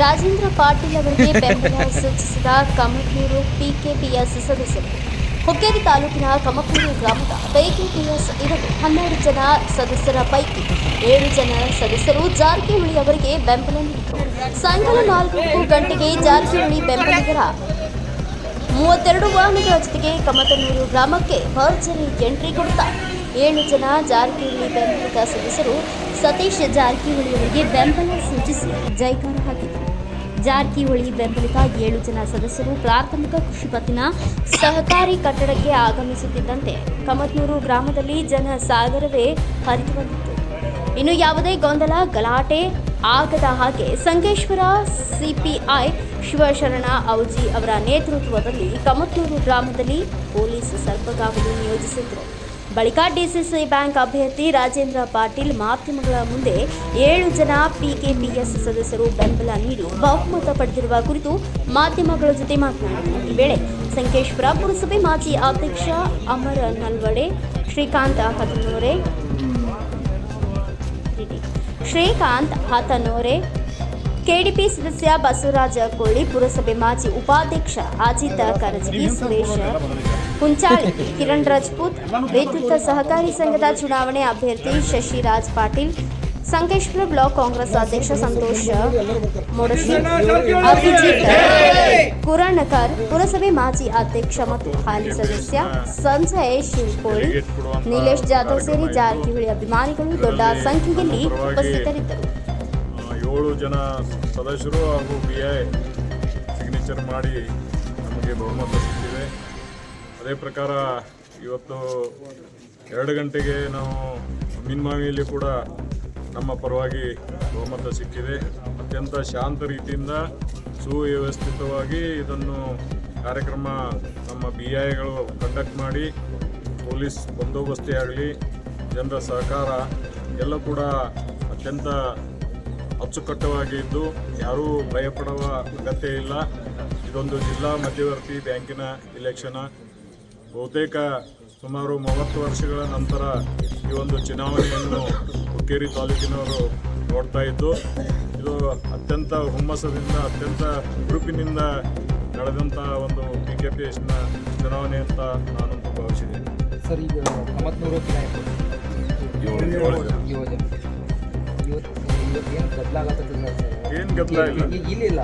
ರಾಜೇಂದ್ರ ಪಾಟೀಲ್ ಅವರಿಗೆ ಬೆಂಬಲ ಸೂಚಿಸಿದ ಕಮಕೂರು ಪಿಕೆಪಿಎಸ್ ಸದಸ್ಯರು. ಹುಕ್ಕೇರಿ ತಾಲೂಕಿನ ಕಮಕೂರು ಗ್ರಾಮದ ಪಿಕೆಪಿಎಸ್ ಇರಲು ಹನ್ನೆರಡು ಜನ ಸದಸ್ಯರ ಪೈಕಿ ಏಳು ಜನ ಸದಸ್ಯರು ಜಾರಕಿಹೊಳಿ ಅವರಿಗೆ ಬೆಂಬಲ ನೀಡಿದರು. ಸಾಯಂಕಾಲ ನಾಲ್ಕು ಗಂಟೆಗೆ ಜಾರಕಿಹೊಳಿ ಬೆಂಬಲಿಗರ ಮೂವತ್ತೆರಡು ವಾಹನಗಳ ಜೊತೆಗೆ ಕಮತನೂರು ಗ್ರಾಮಕ್ಕೆ ಭರ್ಜರಿ ಎಂಟ್ರಿ ಕೊಡ್ತಾ ಏಳು ಜನ ಜಾರಕಿಹೊಳಿ ಬೆಂಬಲಿತ ಸದಸ್ಯರು ಸತೀಶ್ ಜಾರಕಿಹೊಳಿ ಅವರಿಗೆ ಬೆಂಬಲ ಸೂಚಿಸಿ ಜೈಕಾರ ಹಾಕಿದರು. ಜಾರಕಿಹೊಳಿ ಬೆಂಬಲಿತ ಏಳು ಜನ ಸದಸ್ಯರು ಪ್ರಾಥಮಿಕ ಕೃಷಿ ಪತ್ತಿನ ಸಹಕಾರಿ ಕಟ್ಟಡಕ್ಕೆ ಆಗಮಿಸುತ್ತಿದ್ದಂತೆ ಕಮತ್ನೂರು ಗ್ರಾಮದಲ್ಲಿ ಜನ ಸಾಗರವೇ ಹರಿದು ಬಂದಿತ್ತು ಇನ್ನು ಯಾವುದೇ ಗೊಂದಲ, ಗಲಾಟೆ ಆಗದ ಹಾಗೆ ಸಂಕೇಶ್ವರ ಸಿಪಿಐ ಶಿವಶರಣ ಔಜಿ ಅವರ ನೇತೃತ್ವದಲ್ಲಿ ಕಮತೂರು ಗ್ರಾಮದಲ್ಲಿ ಪೊಲೀಸ್ ಸರ್ಪಗಾವಲು ನಿಯೋಜಿಸಿದ್ರು. ಬಳಿಕ ಡಿಸಿಸಿ ಬ್ಯಾಂಕ್ ಅಭ್ಯರ್ಥಿ ರಾಜೇಂದ್ರ ಪಾಟೀಲ್ ಮಾಧ್ಯಮಗಳ ಮುಂದೆ ಏಳು ಜನ ಪಿಕೆಪಿಎಸ್ ಸದಸ್ಯರು ಬೆಂಬಲ ನೀಡಿ ಬಹುಮತ ಪಡೆದಿರುವ ಕುರಿತು ಮಾಧ್ಯಮಗಳ ಜೊತೆ ಮಾತನಾಡಿದರು. ಈ ವೇಳೆ ಸಂಕೇಶ್ವರ ಪುರಸಭೆ ಮಾಜಿ ಅಧ್ಯಕ್ಷ ಅಮರ ನಲ್ವಡೆ, ಶ್ರೀಕಾಂತ ಹತನೋರೆ ಶ್ರೀಕಾಂತ್ ಹತನೂರೆ ಕೆಡಿಪಿ ಸದಸ್ಯ ಬಸವರಾಜ ಕೋಳಿ ಪುರಸಭೆ ಮಾಜಿ ಉಪಾಧ್ಯಕ್ಷ ಅಜಿತ ಕರಜಗಿ ಸುರೇಶ ಕುಂಚಾಳಿ ಕಿರಣ್ ರಜಪೂತ್ ವಿದ್ಯುತ್ ಸಹಕಾರಿ ಸಂಘದ ಚುನಾವಣೆ ಅಭ್ಯರ್ಥಿ ಶಶಿರಾಜ್ ಪಾಟೀಲ್, ಸಂಕೇಶ್ವರ ಬ್ಲಾಕ್ ಕಾಂಗ್ರೆಸ್ ಅಧ್ಯಕ್ಷ ಸಂತೋಷ ಮೊಡಶಿ ಅಭಿಜಿತ್ ಕುರಣಕರ್, ಪುರಸಭೆ ಮಾಜಿ ಅಧ್ಯಕ್ಷ ಮತ್ತು ಹಾಲಿ ಸದಸ್ಯ ಸಂಜಯ್ ಶಿವಕೋಳಿ, ನೀಲೇಶ್ ಜಾಧವ್ ಸೇರಿ ಜಾರಕಿಹೊಳಿ ಅಭಿಮಾನಿಗಳು ದೊಡ್ಡ ಸಂಖ್ಯೆಯಲ್ಲಿ ಉಪಸ್ಥಿತರಿದ್ದರು. ಜನ ಸದಸ್ಯರು ಹಾಗೂ ಬಿ ಐ ಸಿಗ್ನೇಚರ್ ಮಾಡಿ ನಮಗೆ ಬಹುಮತ ಸಿಕ್ಕಿದೆ. ಅದೇ ಪ್ರಕಾರ ಇವತ್ತು ಎರಡು ಗಂಟೆಗೆ ನಾವು ಮೀನ್ಮಾವಿಯಲ್ಲಿ ಕೂಡ ನಮ್ಮ ಪರವಾಗಿ ಬಹುಮತ ಸಿಕ್ಕಿದೆ. ಅತ್ಯಂತ ಶಾಂತ ರೀತಿಯಿಂದ ಸುವ್ಯವಸ್ಥಿತವಾಗಿ ಇದನ್ನು ಕಾರ್ಯಕ್ರಮ ನಮ್ಮ ಬಿ ಐಗಳು ಕಂಡಕ್ಟ್ ಮಾಡಿ, ಪೊಲೀಸ್ ಬಂದೋಬಸ್ತಿ ಆಗಲಿ ಜನರ ಸಹಕಾರ ಎಲ್ಲ ಕೂಡ ಅತ್ಯಂತ ಅಚ್ಚುಕಟ್ಟವಾಗಿ ಇದ್ದು ಯಾರೂ ಭಯಪಡುವ ಅಗತ್ಯ ಇಲ್ಲ. ಇದೊಂದು ಜಿಲ್ಲಾ ಮಧ್ಯವರ್ತಿ ಬ್ಯಾಂಕಿನ ಇಲೆಕ್ಷನ್ ಬಹುತೇಕ ಸುಮಾರು ಮೂವತ್ತು ವರ್ಷಗಳ ನಂತರ ಈ ಒಂದು ಚುನಾವಣೆಯನ್ನು ಹುಕ್ಕೇರಿ ತಾಲೂಕಿನವರು ನೋಡ್ತಾ ಇದ್ದು ಇದು ಅತ್ಯಂತ ಹುಮ್ಮಸದಿಂದ ಅತ್ಯಂತ ಹುರುಪಿನಿಂದ ನಡೆದಂಥ ಒಂದು ಬಿ ಕೆ ಪಿ ಎಸ್ನ ಚುನಾವಣೆ ಅಂತ ನಾನು ಭಾವಿಸಿದ್ದೇನೆ. ಸರ್ ಈಗ ಏನು ಬದಲಾಗತ್ತಿಲ್ಲ ಸರ್ ಏನು ಗದ್ದಲ ಇಲ್ಲ. ಇಲ್ಲಿಲ್ಲ